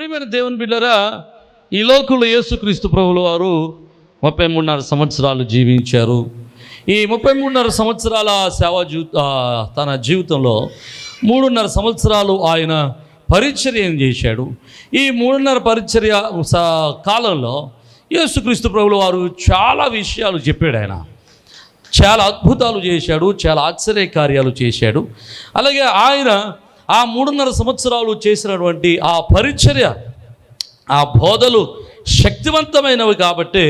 ప్రియమైన దేవుని బిడ్డరా ఈ లోకులు యేసుక్రీస్తు ప్రభులు వారు ముప్పై మూడున్నర సంవత్సరాలు జీవించారు. ఈ ముప్పై మూడున్నర సంవత్సరాల సేవా జీ తన జీవితంలో మూడున్నర సంవత్సరాలు ఆయన పరిచర్యం చేశాడు. ఈ మూడున్నర పరిచర్య కాలంలో యేసుక్రీస్తు ప్రభులు వారు చాలా విషయాలు చెప్పాడు ఆయన. చాలా అద్భుతాలు చేశాడు చాలా ఆశ్చర్య కార్యాలు చేశాడు. అలాగే ఆయన ఆ మూడున్నర సంవత్సరాలు చేసినటువంటి ఆ పరిచర్య ఆ బోధలు శక్తివంతమైనవి కాబట్టి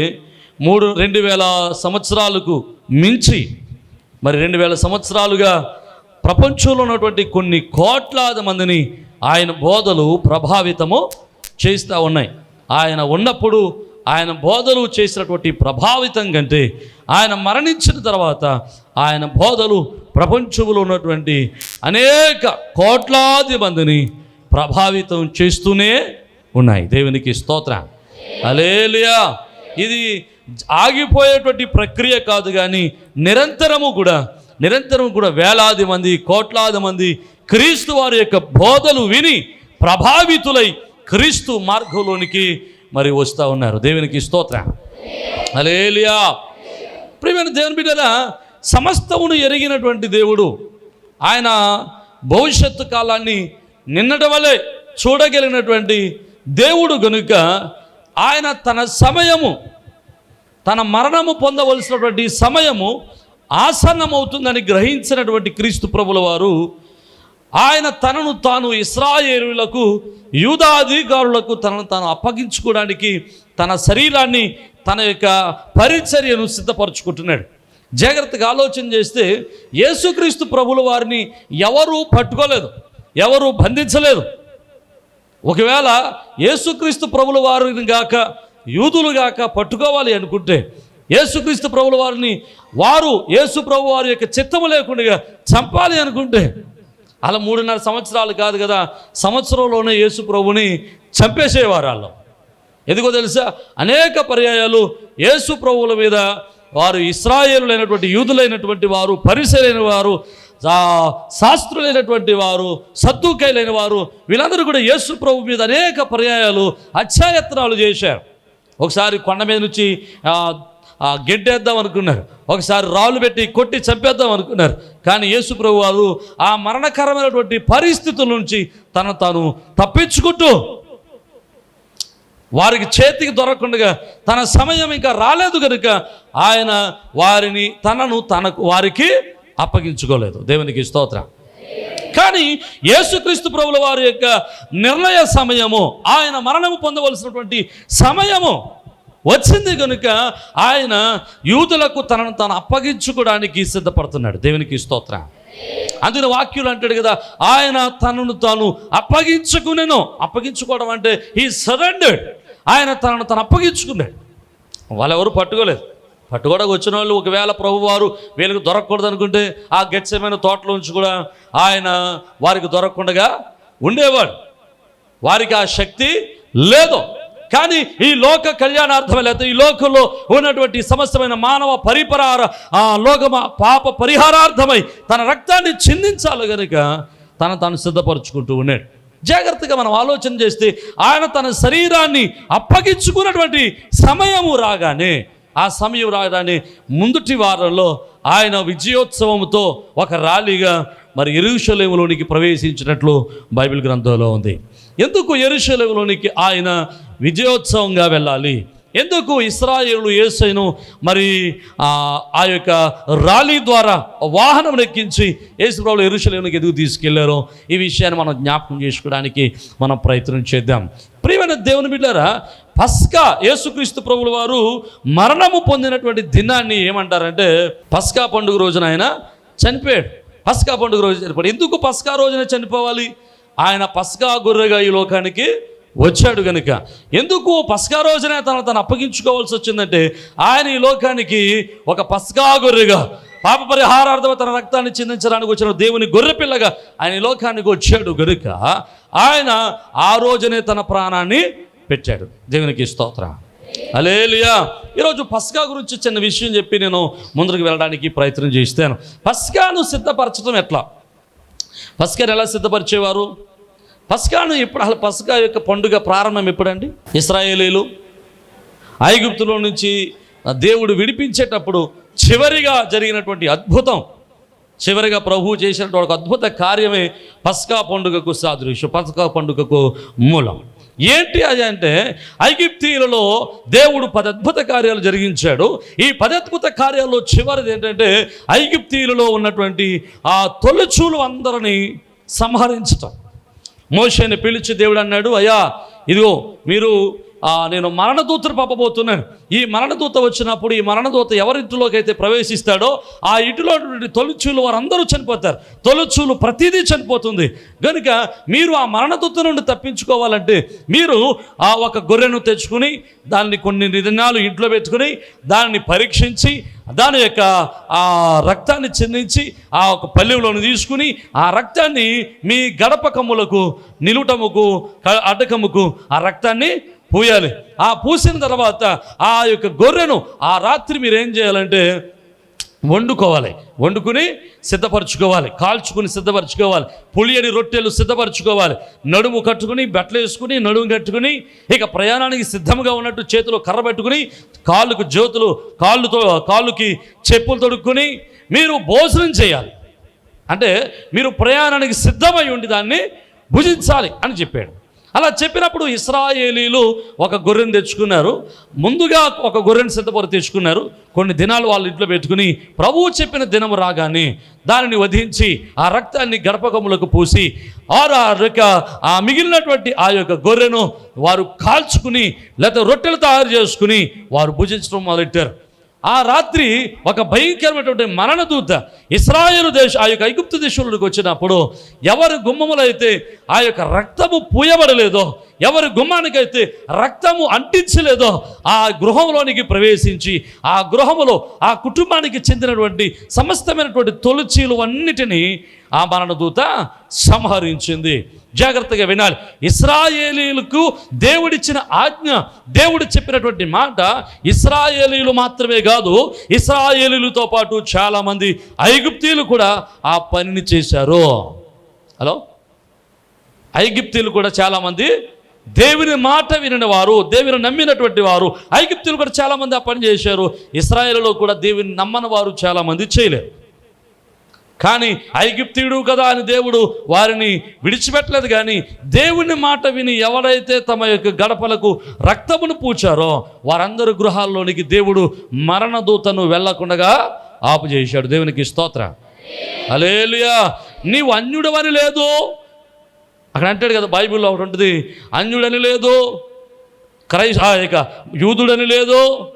మూడు రెండు వేల సంవత్సరాలకు మించి మరి రెండు వేల సంవత్సరాలుగా ప్రపంచంలో ఉన్నటువంటి కొన్ని కోట్లాది మందిని ఆయన బోధలు ప్రభావితము చేస్తూ ఉన్నాయి. ఆయన ఉన్నప్పుడు ఆయన బోధలు చేసినటువంటి ప్రభావితం కంటే ఆయన మరణించిన తర్వాత ఆయన బోధలు ప్రపంచంలో ఉన్నటువంటి అనేక కోట్లాది మందిని ప్రభావితం చేస్తూనే ఉన్నాయి. దేవునికి స్తోత్ర. అలేలియా ఇది ఆగిపోయేటువంటి ప్రక్రియ కాదు కానీ నిరంతరము కూడా నిరంతరం కూడా వేలాది మంది కోట్లాది మంది క్రీస్తు వారి యొక్క బోధలు విని ప్రభావితులై క్రీస్తు మార్గంలోనికి మరి వస్తూ ఉన్నారు. దేవునికి స్తోత్ర. అలేలియా ప్రియమైన దేవుని బిడ్డరా సమస్తమును ఎరిగినటువంటి దేవుడు. ఆయన భవిష్యత్తు కాలాన్ని నిన్నటి వలె చూడగలిగినటువంటి దేవుడు గనుక ఆయన తన సమయము తన మరణము పొందవలసినటువంటి సమయము ఆసన్నమవుతుందని గ్రహించినటువంటి క్రీస్తు ప్రభుల వారు ఆయన తనను తాను ఇస్రాయేలులకు యూదాధికారులకు తనను తాను అప్పగించుకోవడానికి తన శరీరాన్ని తన యొక్క పరిచర్యను సిద్ధపరచుకుంటున్నాడు. జాగ్రత్తగా ఆలోచన చేస్తే యేసుక్రీస్తు ప్రభుల వారిని ఎవరూ పట్టుకోలేదు ఎవరూ బంధించలేదు. ఒకవేళ యేసుక్రీస్తు ప్రభుల వారిని గాక యూదులు గాక పట్టుకోవాలి అనుకుంటే యేసుక్రీస్తు ప్రభుల వారిని వారు యేసు ప్రభు వారి యొక్క చిత్తము లేకుండా చంపాలి అనుకుంటే అలా మూడున్నర సంవత్సరాలు కాదు కదా సంవత్సరంలోనే యేసు ప్రభుని చంపేసేవారు వాళ్ళు. ఎందుకో తెలుసా? అనేక పర్యాయాలు యేసు ప్రభువుల మీద వారు ఇస్రాయేలులైనటువంటి యూదులైనటువంటి వారు పరిసరైన వారు శాస్త్రులైనటువంటి వారు సత్తుకైలైన వారు వీళ్ళందరూ కూడా యేసు ప్రభు మీద అనేక పర్యాయాలు అత్యాయత్నాలు చేశారు. ఒకసారి కొండ మీద నుంచి గెడ్డేద్దాం అనుకున్నారు. ఒకసారి రాళ్ళు పెట్టి కొట్టి చంపేద్దాం అనుకున్నారు. కానీ యేసుప్రభు వారు ఆ మరణకరమైనటువంటి పరిస్థితుల నుంచి తను తాను తప్పించుకుంటూ వారికి చేతికి దొరకకుండా తన సమయం ఇంకా రాలేదు కనుక ఆయన వారిని తనను తనకు వారికి అప్పగించుకోలేదు. దేవునికి స్తోత్రం. కానీ యేసుక్రీస్తు ప్రభుల వారి యొక్క నిర్ణయ సమయము ఆయన మరణము పొందవలసినటువంటి సమయము వచ్చింది కనుక ఆయన యూదులకు తనను తాను అప్పగించుకోవడానికి సిద్ధపడుతున్నాడు. దేవునికి స్తోత్రం. అందుకని వాక్యులు అంటాడు కదా ఆయన తనను తాను అప్పగించుకునేను. అప్పగించుకోవడం అంటే ఈ సరెండర్డ్ ఆయన తనను తను అప్పగించుకున్నాడు. వాళ్ళెవరు పట్టుకోలేదు. పట్టుకోవడానికి వచ్చిన వాళ్ళు ఒకవేళ ప్రభు వారు వీళ్ళకి దొరకకూడదు అనుకుంటే ఆ తోటలో తోటలోంచి కూడా ఆయన వారికి దొరకకుండా ఉండేవాడు. వారికి ఆ శక్తి లేదు. కానీ ఈ లోక కళ్యాణార్థమే లేకపోతే ఈ లోకంలో ఉన్నటువంటి సమస్తమైన మానవ పరిపరార ఆ లోకమ పాప పరిహారార్థమై తన రక్తాన్ని చిందించాలి కనుక తన తాను సిద్ధపరచుకుంటూ ఉన్నాడు. జాగ్రత్తగా మనం ఆలోచన చేస్తే ఆయన తన శరీరాన్ని అప్పగించుకున్నటువంటి సమయము రాగానే ఆ సమయం రాగానే ముందుటి వారంలో ఆయన విజయోత్సవంతో ఒక ర్యాలీగా మరి ఎరుషలేములోనికి ప్రవేశించినట్లు బైబిల్ గ్రంథంలో ఉంది. ఎందుకు ఎరుషలేములోనికి ఆయన విజయోత్సవంగా వెళ్ళాలి? ఎందుకు ఇస్రాయేలు ఏసైను మరి ఆ, యొక్క ర్యాలీ ద్వారా వాహనం ఎక్కించి ఏసుప్రభులు ఎరుషలేనికి ఎదుగు తీసుకెళ్ళారో ఈ విషయాన్ని మనం జ్ఞాపకం చేసుకోవడానికి మనం ప్రయత్నం చేద్దాం. ప్రియమైన దేవుని బిడ్డారా పస్కా యేసుక్రీస్తు ప్రభుల వారు మరణము పొందినటువంటి దినాన్ని ఏమంటారంటే పస్కా పండుగ రోజున ఆయన చనిపోయాడు. పస్కా పండుగ రోజు చనిపోయాడు ఎందుకు పస్కా రోజున చనిపోవాలి? ఆయన పస్కా గొర్రెగా ఈ లోకానికి వచ్చాడు గనుక. ఎందుకు? పస్కా రోజునే తను తను అప్పగించుకోవాల్సి వచ్చిందంటే ఆయన ఈ లోకానికి ఒక పస్కా గొర్రెగా పాప పరిహారార్థం తన రక్తాన్ని చిందించడానికి వచ్చిన దేవుని గొర్రె పిల్లగా ఆయన ఈ లోకానికి వచ్చాడు గనుక ఆయన ఆ రోజునే తన ప్రాణాన్ని పెట్టాడు. దేవునికి స్తోత్ర. అలేలియా ఈరోజు పస్కా గురించి చిన్న విషయం చెప్పి నేను ముందుకు వెళ్ళడానికి ప్రయత్నం చేస్తాను. పస్కాను సిద్ధపరచడం ఎట్లా? పస్కాను ఎలా సిద్ధపరిచేవారు? పస్కాను ఎప్పుడు అసలు పస్కా యొక్క పండుగ ప్రారంభం ఎప్పుడండి? ఇస్రాయేలీలు ఐగుప్తులో నుంచి దేవుడు విడిపించేటప్పుడు చివరిగా జరిగినటువంటి అద్భుతం. చివరిగా ప్రభువు చేసినటువంటి ఒక అద్భుత కార్యమే పస్కా పండుగకు సాదృశ్యం. పస్కా పండుగకు మూలం. ఏంటి అది అంటే ఐగిప్తీయులలో దేవుడు పదద్భుత కార్యాలు జరిగించాడు. ఈ పదద్భుత కార్యాల్లో చివరిది ఏంటంటే ఐగిప్తీయులలో ఉన్నటువంటి ఆ తొలిచూలు అందరినీ సంహరించటం. మోషేని పిలిచి దేవుడు అన్నాడు అయ్యా ఇదిగో మీరు నేను మరణదూతను పంపబోతున్నాను. ఈ మరణదూత వచ్చినప్పుడు ఈ మరణదూత ఎవరింటిలోకి అయితే ప్రవేశిస్తాడో ఆ ఇంటిలో ఉన్నటువంటి తొలిచూలు వారందరూ చనిపోతారు. తొలిచూలు ప్రతిదీ చనిపోతుంది. కనుక మీరు ఆ మరణదూత నుండి తప్పించుకోవాలంటే మీరు ఆ ఒక గొర్రెను తెచ్చుకుని దాన్ని కొన్ని దినాలు ఇంట్లో పెట్టుకుని దాన్ని పరీక్షించి దాని యొక్క ఆ రక్తాన్ని చిందించి ఆ ఒక పల్లెలోని తీసుకుని ఆ రక్తాన్ని మీ గడపకములకు నిలుటముకు అడ్డకముకు ఆ రక్తాన్ని పూయాలి. ఆ పూసిన తర్వాత ఆ యొక్క గొర్రెను ఆ రాత్రి మీరు ఏం చేయాలంటే వండుకోవాలి. వండుకుని సిద్ధపరచుకోవాలి. కాల్చుకుని సిద్ధపరచుకోవాలి. పులియని రొట్టెలు సిద్ధపరచుకోవాలి. నడుము కట్టుకుని బట్టలు వేసుకుని నడుము కట్టుకుని ఇక ప్రయాణానికి సిద్ధంగా ఉన్నట్టు చేతిలో కర్ర పెట్టుకుని కాళ్ళకు జ్యోతులు కాళ్ళుతో కాళ్ళుకి చెప్పులు తొడుక్కుని మీరు భోజనం చేయాలి. అంటే మీరు ప్రయాణానికి సిద్ధమై ఉండి దాన్ని భుజించాలి అని చెప్పాడు. అలా చెప్పినప్పుడు ఇస్రాయేలీలు ఒక గొర్రెను తెచ్చుకున్నారు. ముందుగా ఒక గొర్రెను సిద్ధపడి తెచ్చుకున్నారు. కొన్ని దినాలు వాళ్ళ ఇంట్లో పెట్టుకుని ప్రభువు చెప్పిన దినము రాగానే దానిని వధించి ఆ రక్తాన్ని గడపకములకు పూసి ఆరు ఆ యొక్క ఆ మిగిలినటువంటి ఆ యొక్క గొర్రెను వారు కాల్చుకుని లేకపోతే రొట్టెలు తయారు చేసుకుని వారు భుజించడం మొదలెట్టారు. ఆ రాత్రి ఒక భయంకరమైనటువంటి మరణదూత ఇస్రాయేలు దేశ ఆ యొక్క ఐగుప్తు దేశంలోకి వచ్చినప్పుడు ఎవరి గుమ్మములైతే ఆ యొక్క రక్తము పూయబడలేదో ఎవరి గుమ్మానికైతే రక్తము అంటించలేదో ఆ గృహంలోనికి ప్రవేశించి ఆ గృహములో ఆ కుటుంబానికి చెందినటువంటి సమస్తమైనటువంటి తొలిచీలు అన్నిటినీ ఆ మరణదూత సంహరించింది. జాగ్రత్తగా వినాలి. ఇస్రాయేలీలకు దేవుడిచ్చిన ఆజ్ఞ దేవుడు చెప్పినటువంటి మాట ఇస్రాయేలీలు మాత్రమే కాదు ఇస్రాయేలీలతో పాటు చాలామంది ఐగుప్తీయులు కూడా ఆ పనిని చేశారు. హలో? ఐగిప్తీయులు కూడా చాలామంది దేవుని మాట వినిన వారు దేవుని నమ్మినటువంటి వారు ఐగిప్తులు కూడా చాలామంది ఆ పని చేశారు. ఇస్రాయేల్లో కూడా దేవుని నమ్మని వారు చాలామంది చేయలేరు. కానీ ఐగిప్తీయుడు కదా అని దేవుడు వారిని విడిచిపెట్టలేదు కానీ దేవుని మాట విని ఎవరైతే తమ యొక్క గడపలకు రక్తమును పూచారో వారందరి గృహాల్లోనికి దేవుడు మరణదూతను వెళ్ళకుండగా ఆపు చేశాడు దేవునికి స్తోత్ర. అలేలుయా నీవు అన్యుడవని లేదు. అక్కడ అంటాడు కదా బైబిల్లో ఒకటి ఉంటుంది అన్యుడని లేదు క్రైస్ ఇక యూదుడని లేదు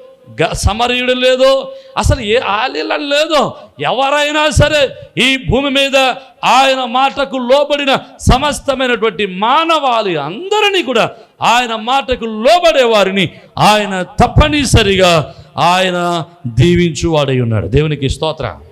గ సమరయుడు లేదు అసలు ఏ ఆలీలని లేదు ఎవరైనా సరే ఈ భూమి మీద ఆయన మాటకు లోబడిన సమస్తమైనటువంటి మానవాళి అందరినీ కూడా ఆయన మాటకు లోబడే వారిని ఆయన తప్పనిసరిగా ఆయన దీవించువాడై ఉన్నాడు. దేవునికి స్తోత్రం.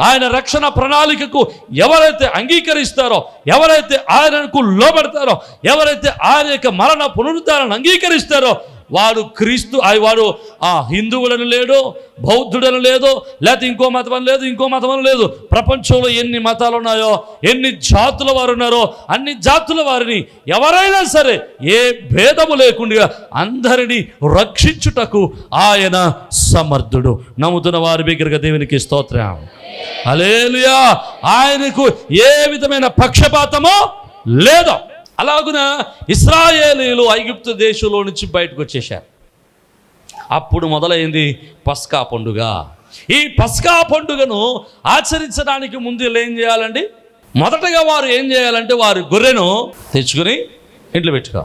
ఆయన రక్షణ ప్రణాళికకు ఎవరైతే అంగీకరిస్తారో ఎవరైతే ఆయనకు లోబడతారో ఎవరైతే ఆయన యొక్క మరణ పునరుద్ధారణ అంగీకరిస్తారో వాడు క్రీస్తు ఆ వాడు ఆ హిందువులను లేడు బౌద్ధుడని లేదు లేకపోతే ఇంకో మతం లేదు ఇంకో మతం లేదు. ప్రపంచంలో ఎన్ని మతాలు ఉన్నాయో ఎన్ని జాతుల వారు ఉన్నారో అన్ని జాతుల వారిని ఎవరైనా సరే ఏ భేదము లేకుండా అందరినీ రక్షించుటకు ఆయన సమర్థుడు. నమ్ముతున్న వారి దగ్గరగా దేవునికి స్తోత్రం. అలేలుయా ఆయనకు ఏ విధమైన పక్షపాతమో లేదు. అలాగున ఇస్రాయేలీలు ఐగుప్తు దేశంలో నుంచి బయటకు వచ్చేశారు. అప్పుడు మొదలైంది పస్కా పండుగ. ఈ పస్కా పండుగను ఆచరించడానికి ముందు వీళ్ళు ఏం చేయాలండి? మొదటగా వారు ఏం చేయాలంటే వారి గొర్రెను తెచ్చుకుని ఇంట్లో పెట్టుకో.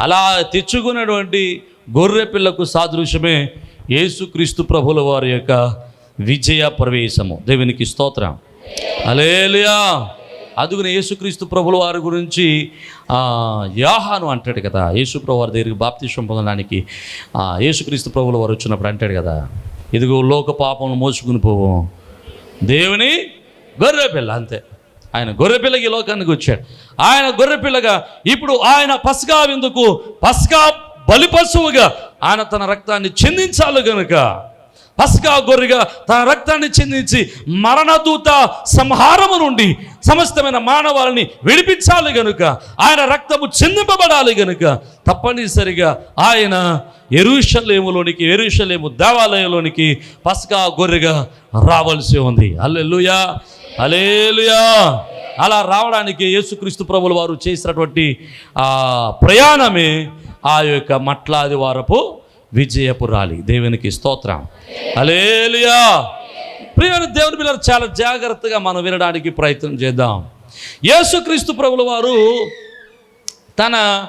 అలా తెచ్చుకున్నటువంటి గొర్రె పిల్లకు సాదృశ్యమే యేసుక్రీస్తు ప్రభుల వారి యొక్క విజయ ప్రవేశము. దేవునికి స్తోత్రం. అలేలియా అదుగున యేసుక్రీస్తు ప్రభుల వారి గురించి యాహాను అంటాడు కదా. యేసు ప్రభు వారి దగ్గరికి బాప్తిష్టం పొందడానికి యేసుక్రీస్తు ప్రభుల వారు వచ్చినప్పుడు అంటాడు కదా. ఇదిగో లోక పాపం మోసుకుని పోవం. దేవుని గొర్రెపిల్ల అంతే. ఆయన గొర్రెపిల్లకి ఈ లోకానికి వచ్చాడు. ఆయన గొర్రెపిల్లగా ఇప్పుడు ఆయన పస్కా విందుకు పస్కా బలి పశువుగా ఆయన తన రక్తాన్ని చెందించాలి కనుక పస్కా గొర్రెగా తన రక్తాన్ని చెందించి మరణదూత సంహారము నుండి సమస్తమైన మానవాళిని విడిపించాలి గనుక ఆయన రక్తము చెందింపబడాలి గనుక తప్పనిసరిగా ఆయన ఎరుషలేములోనికి ఎరుషలేము దేవాలయంలోనికి పస్కా గొర్రెగా రావాల్సి ఉంది. అల్లెలుయా అలేలుయా అలా రావడానికి యేసుక్రీస్తు ప్రభుల వారు చేసినటువంటి ఆ ప్రయాణమే ఆ యొక్క మట్లాది వారపు విజయపు రాలి దేవునికి స్తోత్రం. అలేలియా ప్రియమైన దేవుని పిల్లలు చాలా జాగ్రత్తగా మనం వినడానికి ప్రయత్నం చేద్దాం. యేసుక్రీస్తు ప్రభుల వారు తన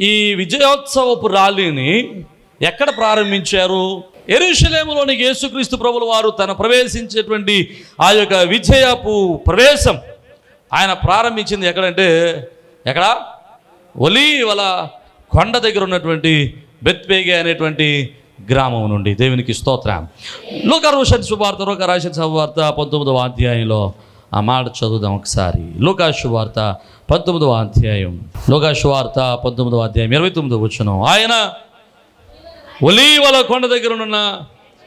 ఈ విజయోత్సవపు ర్యాలీని ఎక్కడ ప్రారంభించారు? ఎరుషలేములోని యేసుక్రీస్తు ప్రభుల వారు తన ప్రవేశించేటువంటి ఆ యొక్క విజయపు ప్రవేశం ఆయన ప్రారంభించింది ఎక్కడంటే ఎక్కడ? ఒలీవల కొండ దగ్గర ఉన్నటువంటి బెత్పేగే అనేటువంటి గ్రామం నుండి. దేవునికి స్తోత్రం. లోకరోషన్ శుభార్త లోక రాసిన శుభార్త పంతొమ్మిదవ అధ్యాయంలో ఆ మాట చదువుదాం ఒకసారి. లోకాశువార్త పంతొమ్మిదవ అధ్యాయం. లోకాశువార్త పంతొమ్మిదవ అధ్యాయం ఇరవై తొమ్మిదవ వచ్చును ఆయన ఒలీవల కొండ దగ్గర ఉన్న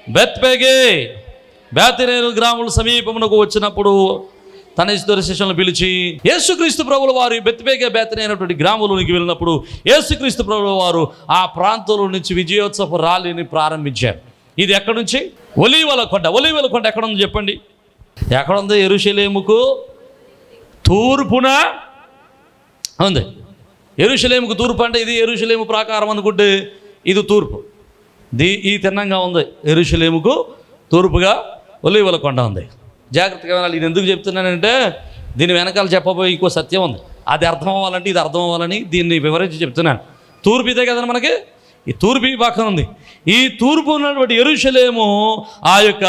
బెత్పేగే బేతినేరు గ్రాముల సమీపమునకు వచ్చినప్పుడు తన ఇద్దరు శిష్యులను పిలిచి యేసుక్రీస్తు ప్రభుల వారు బెత్పేగే బేతనైనటువంటి గ్రామంలోనికి వెళ్ళినప్పుడు యేసుక్రీస్తు ప్రభుల వారు ఆ ప్రాంతంలో నుంచి విజయోత్సవ ర్యాలీని ప్రారంభించారు. ఇది ఎక్కడి నుంచి? ఒలీవల కొండ. ఒలీవల కొండ ఎక్కడ ఉంది చెప్పండి? ఎక్కడ ఉంది? ఎరుషలేముకు తూర్పున ఉంది. ఎరుషలేముకు తూర్పు అంటే ఇది ఎరుషలేము ప్రాకారం అనుకుంటే ఇది తూర్పు. దీ ఈ తిన్నంగా ఉంది. ఎరుషలేముకు తూర్పుగా ఒలివల కొండ ఉంది. జాగ్రత్తగా వినాలి. ఇది ఎందుకు చెప్తున్నానంటే దీని వెనకాల చెప్పబోయే ఇంకో సత్యం ఉంది. అది అర్థం అవ్వాలంటే ఇది అర్థం అవ్వాలని దీన్ని వివరించి చెప్తున్నాను. తూర్పు ఇదే కదండి మనకి? ఈ తూర్పు ఈ పక్కన ఉంది. ఈ తూర్పు ఉన్నటువంటి ఎరుషలేము ఆ యొక్క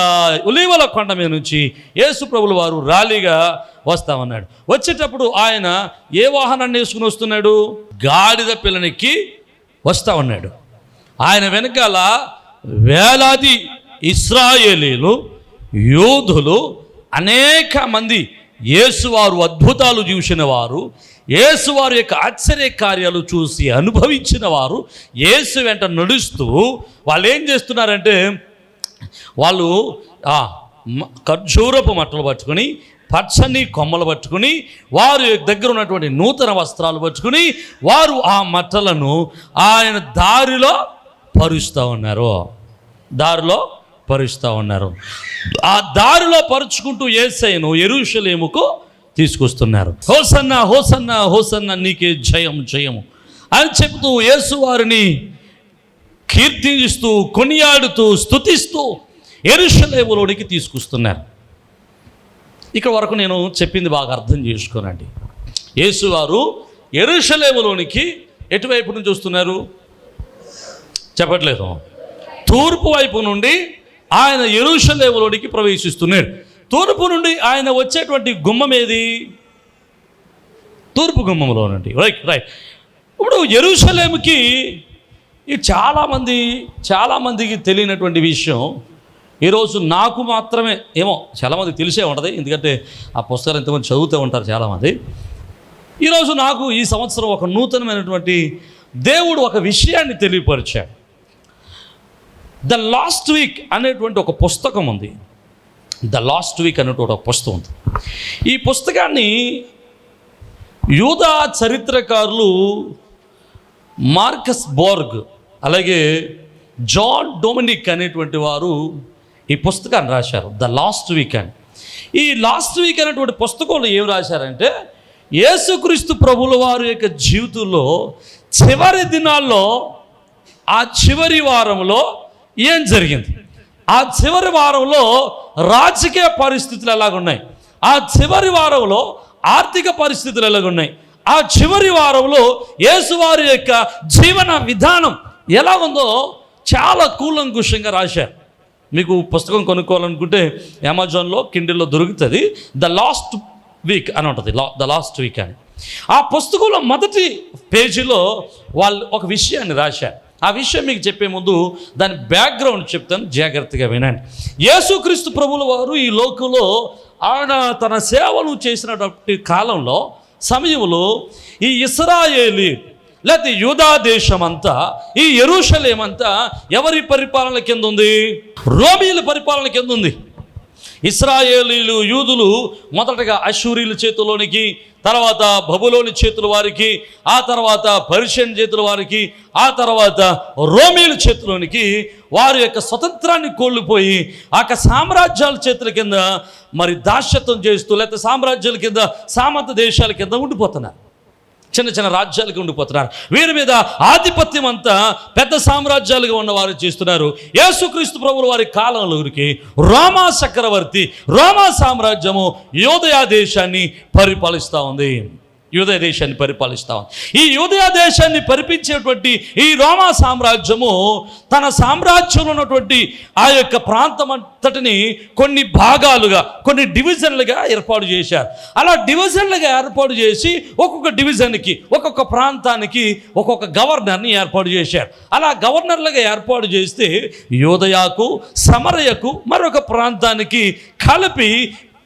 ఉలీవల కొండ మీద నుంచి యేసు ప్రభుల వారు ర్యాలీగా వస్తామన్నాడు. వచ్చేటప్పుడు ఆయన ఏ వాహనాన్ని వేసుకుని వస్తున్నాడు? గాడిద పిల్లనికి వస్తా ఉన్నాడు ఆయన వెనకాల వేలాది ఇస్రాయేలీలు యోధులు అనేక మంది యేసువారు అద్భుతాలు చూసిన వారు యేసువారి యొక్క ఆశ్చర్య కార్యాలు చూసి అనుభవించిన వారు యేసు వెంట నడుస్తూ వాళ్ళు ఏం చేస్తున్నారంటే వాళ్ళు ఖర్జూరపు మట్టలు పట్టుకొని పచ్చని కొమ్మలు పట్టుకుని వారి దగ్గర ఉన్నటువంటి నూతన వస్త్రాలు పట్టుకుని వారు ఆ మట్టలను ఆయన దారిలో పరుస్తూ ఉన్నారు. దారిలో పరుస్తూ ఉన్నారు. ఆ దారిలో పరుచుకుంటూ ఏసైను ఎరుషలేముకు తీసుకొస్తున్నారు. హోసన్న హోసన్న హోసన్న నీకే జయం జయము అని చెప్తూ యేసు వారిని కీర్తిస్తూ కొనియాడుతూ స్తుతిస్తూ ఎరుషలేములోనికి తీసుకొస్తున్నారు. ఇక్కడ వరకు నేను చెప్పింది బాగా అర్థం చేసుకోనండి. యేసువారు ఎరుషలేములోనికి ఎటువైపు నుంచి వస్తున్నారు? చెప్పట్లేదు. తూర్పు వైపు నుండి ఆయన ఎరుషలేములోనికి ప్రవేశిస్తున్నాడు. తూర్పు నుండి ఆయన వచ్చేటువంటి గుమ్మం ఏది? తూర్పు గుమ్మంలో నుండి. రైట్ రైట్ ఇప్పుడు ఎరుషలేముకి ఇది చాలామంది చాలామందికి తెలియనటువంటి విషయం ఈరోజు నాకు మాత్రమే ఏమో చాలామంది తెలిసే ఉంటుంది ఎందుకంటే ఆ పుస్తకాలు ఎంతమంది చదువుతూ ఉంటారు చాలామంది. ఈరోజు నాకు ఈ సంవత్సరం ఒక నూతనమైనటువంటి దేవుడు ఒక విషయాన్ని తెలియపరిచాడు. ద లాస్ట్ వీక్ అనేటువంటి ఒక పుస్తకం ఉంది. ద లాస్ట్ వీక్ అనేటువంటి ఒక పుస్తకం ఉంది. ఈ పుస్తకాన్ని యూదా చరిత్రకారులు మార్కస్ బోర్గ్ అలాగే జాన్ డొమినిక్ అనేటువంటి వారు ఈ పుస్తకాన్ని రాశారు. ద లాస్ట్ వీక్ అని. ఈ లాస్ట్ వీక్ అనేటువంటి పుస్తకంలో ఏం రాశారంటే యేసుక్రీస్తు ప్రభుల వారి యొక్క జీవితంలో చివరి దినాల్లో ఆ చివరి వారంలో ఏం జరిగింది? ఆ చివరి వారంలో రాజకీయ పరిస్థితులు ఎలాగున్నాయి? ఆ చివరి వారంలో ఆర్థిక పరిస్థితులు ఎలాగున్నాయి? ఆ చివరి వారంలో యేసువారి యొక్క జీవన విధానం ఎలా ఉందో చాలా కూలంకుషంగా రాశారు. మీకు పుస్తకం కొనుక్కోవాలనుకుంటే అమెజాన్లో కిండిల్లో దొరుకుతుంది. ద లాస్ట్ వీక్ అని ఉంటుంది. ద లాస్ట్ వీక్ అని. ఆ పుస్తకంలో మొదటి పేజీలో వాళ్ళు ఒక విషయాన్ని రాశారు. ఆ విషయం మీకు చెప్పే ముందు దాని బ్యాక్గ్రౌండ్ చెప్తాను జాగ్రత్తగా వినండి. యేసుక్రీస్తు ప్రభుల వారు ఈ లోకంలో ఆయన తన సేవలు చేసినటువంటి కాలంలో సమయంలో ఈ ఇస్రాయేలీ లేకపోతే యూదా దేశం అంతా ఈ ఎరుషలేమంతా ఎవరి పరిపాలన కింద ఉంది? రోమిల పరిపాలన కింద ఉంది. ఇస్రాయేలీలు యూదులు మొదటగా అశూరీల చేతిలోనికి తర్వాత బబులోని చేతుల వారికి ఆ తర్వాత పర్షియన్ చేతుల వారికి ఆ తర్వాత రోమీల చేతిలోనికి వారి యొక్క స్వతంత్రాన్ని కోల్పోయి ఆ యొక్క సామ్రాజ్యాల చేతుల కింద మరి దాస్యత్వం చేస్తూ లేకపోతే సామ్రాజ్యాల కింద సామంత దేశాల కింద ఉండిపోతున్నారు. చిన్న చిన్న రాజ్యాలకి ఉండిపోతున్నారు. వీరి మీద ఆధిపత్యం అంతా పెద్ద సామ్రాజ్యాలుగా ఉన్నవారు చేస్తున్నారు. యేసుక్రీస్తు ప్రభుల వారి కాలంలోకి రోమా చక్రవర్తి రోమా సామ్రాజ్యము యోదయా దేశాన్ని పరిపాలిస్తూ ఉంది. యూదయ దేశాన్ని పరిపాలిస్తా ఈ యూదయ దేశాన్ని పరిపించేటువంటి ఈ రోమా సామ్రాజ్యము తన సామ్రాజ్యంలో ఉన్నటువంటి ఆ యొక్క ప్రాంతం అంతటిని కొన్ని భాగాలుగా కొన్ని డివిజన్లుగా ఏర్పాటు చేశారు. అలా డివిజన్లుగా ఏర్పాటు చేసి ఒక్కొక్క డివిజన్కి ఒక్కొక్క ప్రాంతానికి ఒక్కొక్క గవర్నర్ని ఏర్పాటు చేశారు. అలా గవర్నర్లుగా ఏర్పాటు చేస్తే యోదయాకు సమరయకు మరొక ప్రాంతానికి కలిపి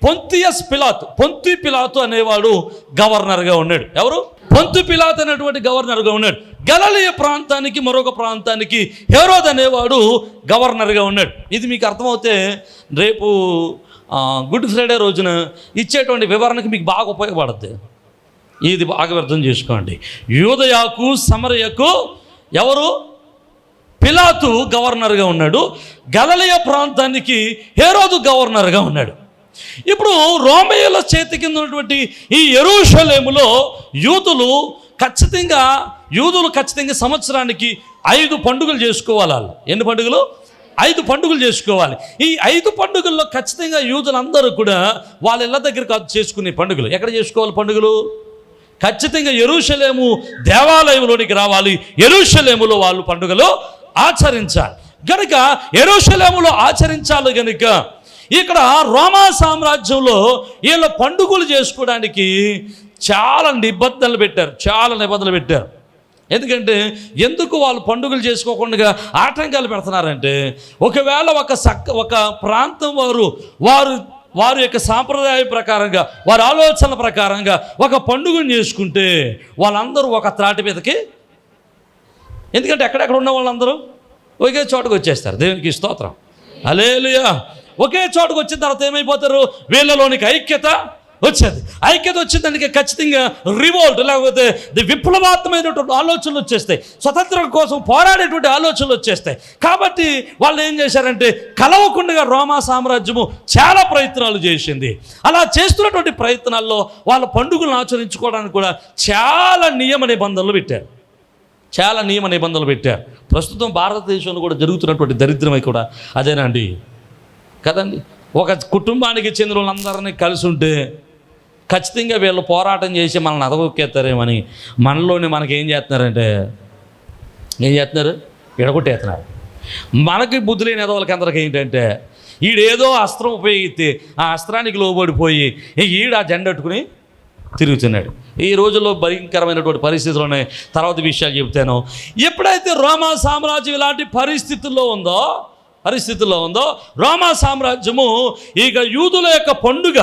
పొంతియస్ పిలాతు పొంతి పిలాతు అనేవాడు గవర్నర్గా ఉన్నాడు. ఎవరు? పొంతు పిలాత్ అనేటువంటి గవర్నర్గా ఉన్నాడు. గలలియ ప్రాంతానికి మరొక ప్రాంతానికి హెరోద్ అనేవాడు గవర్నర్గా ఉన్నాడు. ఇది మీకు అర్థమవుతే రేపు గుడ్ ఫ్రైడే రోజున ఇచ్చేటువంటి వివరణకి మీకు బాగా ఉపయోగపడుద్ది. ఇది బాగా అర్థం చేసుకోండి. యూదయాకు సమరయకు ఎవరు? పిలాతు గవర్నర్గా ఉన్నాడు. గలలియ ప్రాంతానికి హేరోదు గవర్నర్గా ఉన్నాడు. ఇప్పుడు రోమేయుల చేతి కింద ఉన్నటువంటి ఈ ఎరుషలేములో యూదులు ఖచ్చితంగా యూదులు ఖచ్చితంగా సంవత్సరానికి ఐదు పండుగలు చేసుకోవాలి వాళ్ళు. ఎన్ని పండుగలు? ఐదు పండుగలు చేసుకోవాలి. ఈ ఐదు పండుగల్లో ఖచ్చితంగా యూదులందరూ కూడా వాళ్ళ ఇళ్ళ దగ్గర కాదు చేసుకునే పండుగలు. ఎక్కడ చేసుకోవాలి పండుగలు? ఖచ్చితంగా ఎరుషలేము దేవాలయంలోనికి రావాలి. ఎరుషలేములో వాళ్ళు పండుగలు ఆచరించాలి. గనుక ఎరుషలేములో ఆచరించాలి గనుక ఇక్కడ రోమా సామ్రాజ్యంలో వీళ్ళ పండుగలు చేసుకోవడానికి చాలా నిబంధనలు పెట్టారు చాలా నిబంధనలు పెట్టారు. ఎందుకంటే ఎందుకు వాళ్ళు పండుగలు చేసుకోకుండా ఆటంకాలు పెడుతున్నారంటే ఒకవేళ ఒక సక్క ఒక ప్రాంతం వారు వారు వారి యొక్క సాంప్రదాయ ప్రకారంగా వారి ఆలోచనల ప్రకారంగా ఒక పండుగను చేసుకుంటే వాళ్ళందరూ ఒక త్రాటి మీదకి ఎందుకంటే ఎక్కడెక్కడ ఉన్న వాళ్ళందరూ ఒకే చోటకు వచ్చేస్తారు. దేవునికి స్తోత్రం. అలేలుయా ఒకే చోటకు వచ్చిన తర్వాత ఏమైపోతారు? వీళ్ళలోనికి ఐక్యత వచ్చేది. ఐక్యత వచ్చిందానికి ఖచ్చితంగా రివోల్ట్ లేకపోతే ది విప్లవాత్మకమైనటువంటి ఆలోచనలు వచ్చేస్తాయి. స్వతంత్రం కోసం పోరాడేటువంటి ఆలోచనలు వచ్చేస్తాయి. కాబట్టి వాళ్ళు ఏం చేశారంటే కలవకుండా రోమా సామ్రాజ్యము చాలా ప్రయత్నాలు చేసింది. అలా చేస్తున్నటువంటి ప్రయత్నాల్లో వాళ్ళ పండుగలను ఆచరించుకోవడానికి కూడా చాలా నియమ నిబంధనలు పెట్టారు. చాలా నియమ నిబంధనలు పెట్టారు. ప్రస్తుతం భారతదేశంలో కూడా జరుగుతున్నటువంటి దరిద్రమై కూడా అదేనండి కదండి? ఒక కుటుంబానికి చెందిన వాళ్ళందరినీ కలిసి ఉంటే ఖచ్చితంగా వీళ్ళు పోరాటం చేసి మనల్ని అదగొక్కేస్తారేమని మనలోనే మనకి ఏం చేస్తున్నారంటే ఏం చేస్తున్నారు? విడగొట్టేస్తున్నారు. మనకి బుద్ధి లేని ఎదవలకి అందరికి ఏంటంటే ఈడేదో అస్త్రం ఉపయోగిస్తే ఆ అస్త్రానికి లోబడిపోయి ఈడ ఆ జెండా పెట్టుకుని తిరుగుతున్నాడు. ఈ రోజుల్లో భయంకరమైనటువంటి పరిస్థితులు ఉన్నాయి తర్వాత విషయాలు చెప్తాను. ఎప్పుడైతే రోమా సామ్రాజ్యం ఇలాంటి పరిస్థితుల్లో ఉందో పరిస్థితుల్లో ఉందో రోమా సామ్రాజ్యము ఇక యూదుల యొక్క పండుగ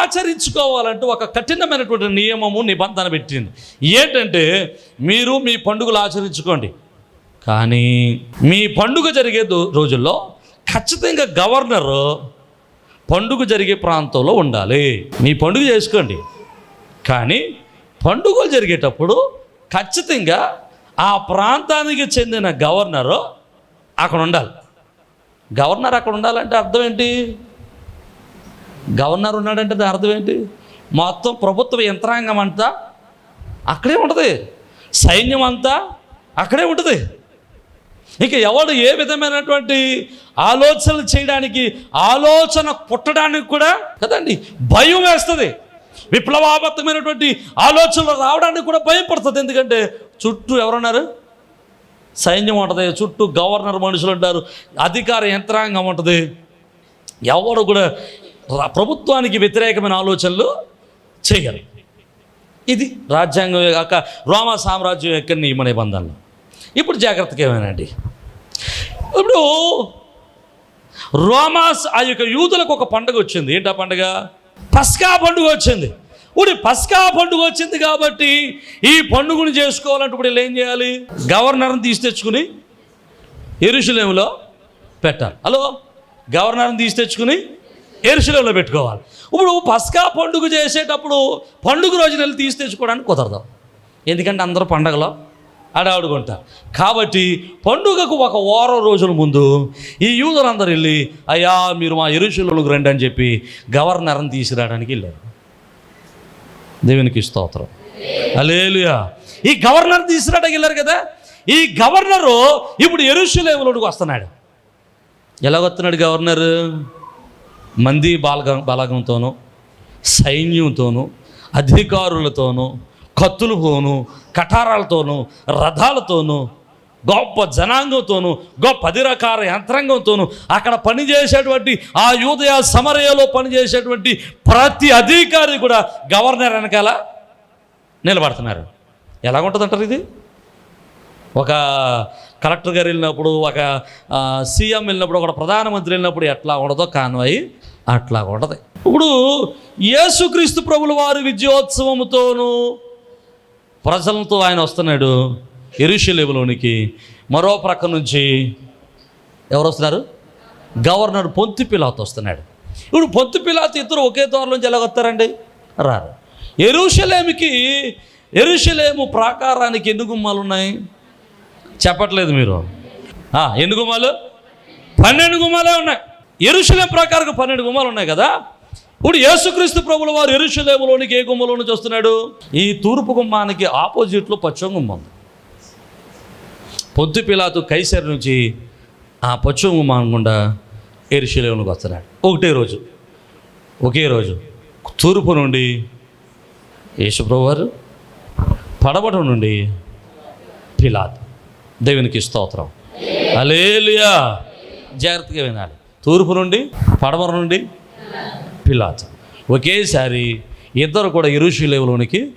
ఆచరించుకోవాలంటూ ఒక కఠినమైనటువంటి నియమము నిబంధన పెట్టింది. ఏంటంటే మీరు మీ పండుగలు ఆచరించుకోండి. కానీ మీ పండుగ జరిగే రోజుల్లో ఖచ్చితంగా గవర్నర్ పండుగ జరిగే ప్రాంతంలో ఉండాలి. మీ పండుగ చేసుకోండి. కానీ పండుగలు జరిగేటప్పుడు ఖచ్చితంగా ఆ ప్రాంతానికి చెందిన గవర్నరు అక్కడ ఉండాలి. గవర్నర్ అక్కడ ఉండాలంటే అర్థం ఏంటి? గవర్నర్ ఉన్నాడంటే దాని అర్థం ఏంటి? మొత్తం ప్రభుత్వ యంత్రాంగం అంతా అక్కడే ఉంటుంది. సైన్యం అంతా అక్కడే ఉంటుంది. ఇక ఎవడు ఏ విధమైనటువంటి ఆలోచనలు చేయడానికి ఆలోచన పుట్టడానికి కూడా కదండి భయం వేస్తుంది. విప్లవాత్మకమైనటువంటి ఆలోచనలు రావడానికి కూడా భయం పడుతుంది. ఎందుకంటే చుట్టూ ఎవరున్నారు? సైన్యం ఉంటుంది చుట్టూ గవర్నర్ మనుషులు ఉంటారు అధికార యంత్రాంగం ఉంటుంది. ఎవరు కూడా ప్రభుత్వానికి వ్యతిరేకమైన ఆలోచనలు చేయరు. ఇది రాజ్యాంగం కాక రోమా సామ్రాజ్యం యొక్క నియమ నిబంధనలు. ఇప్పుడు జాగ్రత్తగా ఏమేనండి ఇప్పుడు రోమాస్ ఆ యొక్క యూదులకు ఒక పండుగ వచ్చింది. ఏంటి ఆ పండుగ? పస్కా పండుగ వచ్చింది. ఇప్పుడు పస్కా పండుగ వచ్చింది కాబట్టి ఈ పండుగను చేసుకోవాలంటే ఇప్పుడు వీళ్ళు ఏం చేయాలి? గవర్నర్ని తీసి తెచ్చుకుని ఎరుషులేములో పెట్టాలి. హలో? గవర్నర్ని తీసి తెచ్చుకుని ఎరుషులేములో పెట్టుకోవాలి. ఇప్పుడు పస్కా పండుగ చేసేటప్పుడు పండుగ రోజున వెళ్ళి తీసి తెచ్చుకోవడానికి కుదరదు. ఎందుకంటే అందరూ పండగలో అడావుడుకుంటారు. కాబట్టి పండుగకు ఒక వారం రోజుల ముందు ఈ యూదులందరూ వెళ్ళి అయ్యా మీరు మా ఎరుషులకు రండి అని చెప్పి గవర్నర్ని తీసుకురావడానికి వెళ్ళారు. దేవునికి స్తోత్రం. అలేలుయా ఈ గవర్నర్ తీసుకురావడానికి వెళ్ళారు కదా? ఈ గవర్నరు ఇప్పుడు ఎరుషులేములోకి వస్తున్నాడు. ఎలాగొస్తున్నాడు గవర్నర్? మంది బాలగ బలగంతోనూ సైన్యంతోనూ అధికారులతోనూ కత్తులతోనూ కఠారాలతోనూ రథాలతోనూ గొప్ప జనాంగంతోనూ గొప్ప అధిరకార యంత్రాంగంతోనూ అక్కడ పనిచేసేటువంటి ఆ యూదయ సమరయలో పనిచేసేటువంటి ప్రతి అధికారి కూడా గవర్నర్ వెనకాల నిలబడుతున్నారు. ఎలాగుంటుందంటారు ఇది? ఒక కలెక్టర్ గారు వెళ్ళినప్పుడు ఒక సీఎం వెళ్ళినప్పుడు ఒక ప్రధానమంత్రి వెళ్ళినప్పుడు ఎట్లా ఉండదో కాన్వాయి అట్లా ఉండదు ఇప్పుడు యేసుక్రీస్తు ప్రభుల వారి విజయోత్సవంతోనూ ప్రజలతో ఆయన వస్తున్నాడు. ఎరుషలేములోనికి మరో ప్రక్క నుంచి ఎవరు వస్తున్నారు? గవర్నర్ పొంతి పిలాత్ వస్తున్నాడు. ఇప్పుడు పొంతి పిలాత్ ఇద్దరు ఒకే దూరంలోంచి నుంచి వస్తారండి? రారు. ఎరుషలేమికి ఎరుషలేము ప్రాకారానికి ఎన్ని గుమ్మాలు ఉన్నాయి? చెప్పట్లేదు మీరు. ఎన్ని గుమ్మాలు? పన్నెండు గుమ్మాలే ఉన్నాయి. ఎరుషలేం ప్రకారం పన్నెండు గుమ్మాలు ఉన్నాయి కదా? ఇప్పుడు యేసుక్రీస్తు ప్రభుల వారు ఎరుషలేములోనికి ఏ గుమ్మలో నుంచి వస్తున్నాడు? ఈ తూర్పు గుమ్మానికి ఆపోజిట్లో పశ్చిమ గుమ్మం ఉంది. పొద్దు పిలాతు కైసర్ నుంచి ఆ పశ్చిమ మానకుండా గుండా వస్తున్నాడు. ఒకటే రోజు. ఒకే రోజు. తూర్పు నుండి యేసుప్రభు వారు పడవటం నుండి పిలాత్. దేవునికి స్తోత్రం. అలేలియా జాగ్రత్తగా వినాలి. తూర్పు నుండి పడమర నుండి పిలాత్. ఒకేసారి ఇద్దరు కూడా ఇరుషులేవులోనికి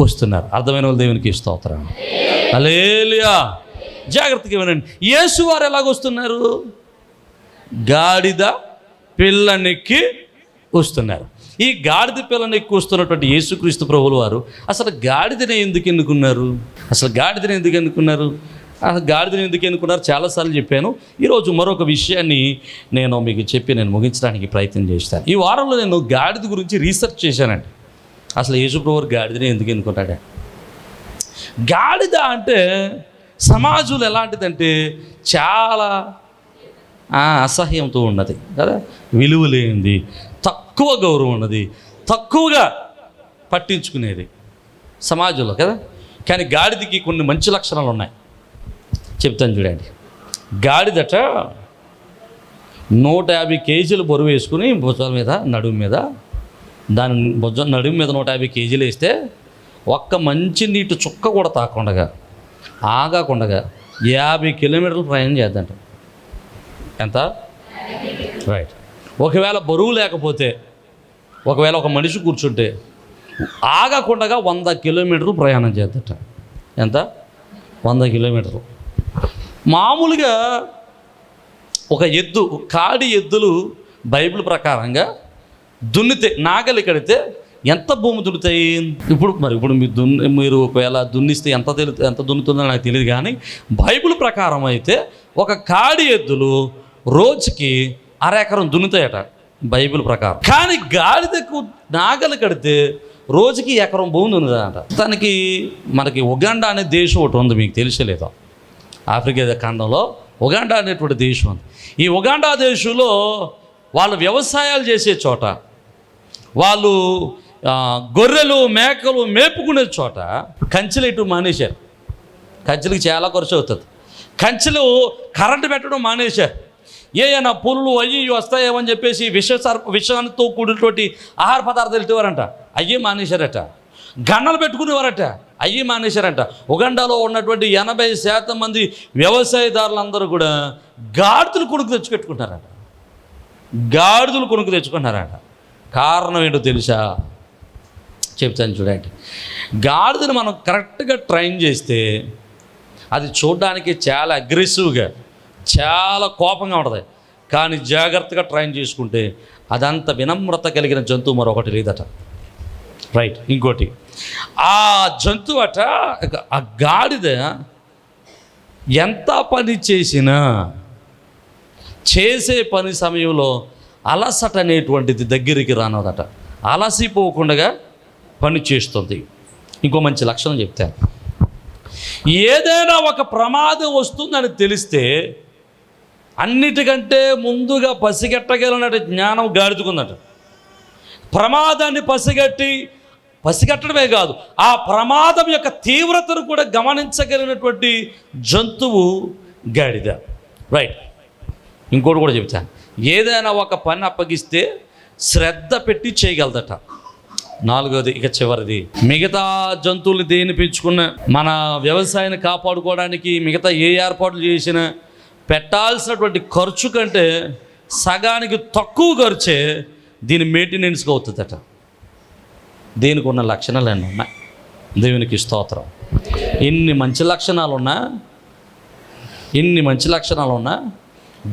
వస్తున్నారు. అర్థమైన వాళ్ళు దేవునికి స్తోత్రం. అలేలియా జాగ్రత్తగా వినండి. యేసు వారు ఎలాగొస్తున్నారు గాడిద పిల్లనెక్కి వస్తున్నారు. ఈ గాడిద పిల్లనెక్కి వస్తున్నటువంటి యేసుక్రీస్తు ప్రభువుల వారు అసలు గాడిదని ఎందుకు ఎన్నుకున్నారు? అసలు గాడిదని ఎందుకు ఎన్నుకున్నారు? అసలు గాడిదని ఎందుకు ఎన్నుకున్నారు? చాలాసార్లు చెప్పాను. ఈరోజు మరొక విషయాన్ని నేను మీకు చెప్పి నేను ముగించడానికి ప్రయత్నం చేస్తాను. ఈ వారంలో నేను గాడిద గురించి రీసెర్చ్ చేశానండి. అసలు యేసుప్రభు వారు గాడిదని ఎందుకు ఎన్నుకుంటాడే గాడిద అంటే సమాజంలో ఎలాంటిదంటే చాలా అసహ్యంతో ఉన్నది. కదా? విలువ లేనిది తక్కువ గౌరవం ఉన్నది తక్కువగా పట్టించుకునేది సమాజంలో కదా? కానీ గాడిదకి కొన్ని మంచి లక్షణాలు ఉన్నాయి. చెప్తాను చూడండి. గాడిదట నూట యాభై కేజీలు బరువు వేసుకుని భుజాల మీద నడుము మీద దాని భుజం నడుము మీద నూట యాభై కేజీలు వేస్తే ఒక్క మంచి నీటి చుక్క కూడా తాకుండగా ఆగకుండగా యాభై కిలోమీటర్లు ప్రయాణం చేద్దంట. ఎంత? రైట్ ఒకవేళ బరువు లేకపోతే ఒకవేళ ఒక మనిషి కూర్చుంటే ఆగకుండగా వంద కిలోమీటర్లు ప్రయాణం చేద్దట. ఎంత? వంద కిలోమీటర్లు. మామూలుగా ఒక ఎద్దు కాడి ఎద్దులు బైబిల్ ప్రకారంగా దున్నితే నాగలి కడితే ఎంత భూమి దున్నుతాయి? ఇప్పుడు మరి ఇప్పుడు మీరు దున్ని మీరు ఒకవేళ దున్నిస్తే ఎంత తెలు ఎంత దున్నుతుందో నాకు తెలియదు కానీ బైబిల్ ప్రకారం అయితే ఒక కాడి ఎద్దులు రోజుకి అరెకరం దున్నుతాయట బైబిల్ ప్రకారం. కానీ గాడిదకు నాగలి కడితే రోజుకి ఎకరం భూమి దున్నుతాయట. తనకి మనకి ఉగాండా అనే దేశం ఒకటి ఉంది మీకు తెలిసలేదు? ఆఫ్రికా ఖండంలో ఉగాండా అనేటువంటి దేశం ఉంది. ఈ ఉగాండా దేశంలో వాళ్ళు వ్యవసాయాలు చేసే చోట వాళ్ళు గొర్రెలు మేకలు మేపుకునే చోట కంచెలు ఇటు మానేశారు. కంచెలకి చాలా ఖర్చు అవుతుంది. కంచెలు కరెంటు పెట్టడం మానేశారు. ఏయైనా పులులు అయ్యి ఇవి వస్తాయేమని చెప్పేసి విష సర్ప కూడినటువంటి ఆహార పదార్థాలు ఇట్టేవారంట అయ్యి మానేశారట. గన్నలు పెట్టుకునేవారట. అయ్యి మానేశారంట. ఉగండాలో ఉన్నటువంటి ఎనభై శాతం మంది వ్యవసాయదారులందరూ కూడా గాడిదలు కొనుక్కు తెచ్చుకెట్టుకుంటారట గాడిదలు కొనుక్కు తెచ్చుకుంటారట కారణం ఏంటో తెలుసా? చెప్తాను చూడండి. గాడిదను మనం కరెక్ట్గా ట్రైన్ చేస్తే అది చూడడానికి చాలా అగ్రెసివ్గా చాలా కోపంగా ఉంటుంది. కానీ జాగ్రత్తగా ట్రైన్ చేసుకుంటే అదంత వినమ్రత కలిగిన జంతువు మరొకటి లేదట. రైట్ ఇంకోటి. ఆ జంతువు అట ఆ గాడిద ఎంత పని చేసినా చేసే పని సమయంలో అలసట అనేటువంటిది దగ్గరికి రానదట. అలసిపోకుండా పని చేస్తుంది. ఇంకో మంచి లక్షణం చెప్తాను ఏదైనా ఒక ప్రమాదం వస్తుందని తెలిస్తే అన్నిటికంటే ముందుగా పసిగట్టగలిగిన జ్ఞానం గాడుచుకుందట ప్రమాదాన్ని పసిగట్టి పసిగట్టడమే కాదు ఆ ప్రమాదం యొక్క తీవ్రతను కూడా గమనించగలిగినటువంటి జంతువు గాడిద. రైట్ ఇంకోటి కూడా చెబుతాను ఏదైనా ఒక పని అప్పగిస్తే శ్రద్ధ పెట్టి చేయగలదట. నాలుగోది ఇక చివరిది. మిగతా జంతువులు దేని పెంచుకున్న మన వ్యవసాయాన్ని కాపాడుకోవడానికి మిగతా ఏ ఏర్పాట్లు చేసినా పెట్టాల్సినటువంటి ఖర్చు కంటే సగానికి తక్కువ ఖర్చే దీని మెయింటెనెన్స్గా అవుతుందట. దీనికి ఉన్న లక్షణాలు ఎన్ని ఉన్నాయి దేవునికి స్తోత్రం. ఎన్ని మంచి లక్షణాలు ఉన్నా ఎన్ని మంచి లక్షణాలు ఉన్నా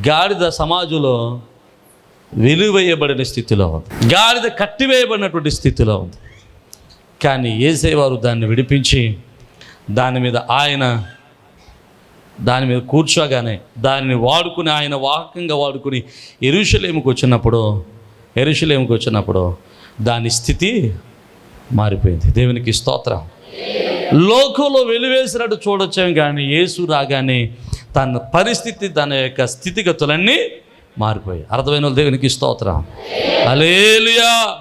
గాడిద సమాజంలో వెలువేయబడిన స్థితిలో ఉంది. గాడిద కట్టివేయబడినటువంటి స్థితిలో ఉంది. కానీ ఏసేవారు దాన్ని విడిపించి దాని మీద ఆయన దాని మీద కూర్చోగానే దానిని వాడుకుని ఆయన వాహకంగా వాడుకుని ఎరుషలేముకు వచ్చినప్పుడు ఎరుషలేముకు వచ్చినప్పుడు దాని స్థితి మారిపోయింది. దేవునికి స్తోత్రం. లోకంలో వెలివేసినట్టు చూడొచ్చాం కానీ యేసు రాగానే తన పరిస్థితి తన యొక్క స్థితిగతులన్నీ మారిపోయాయి. అర్థమైన వాళ్ళు దేవునికి స్తోత్రం. అలేలుయా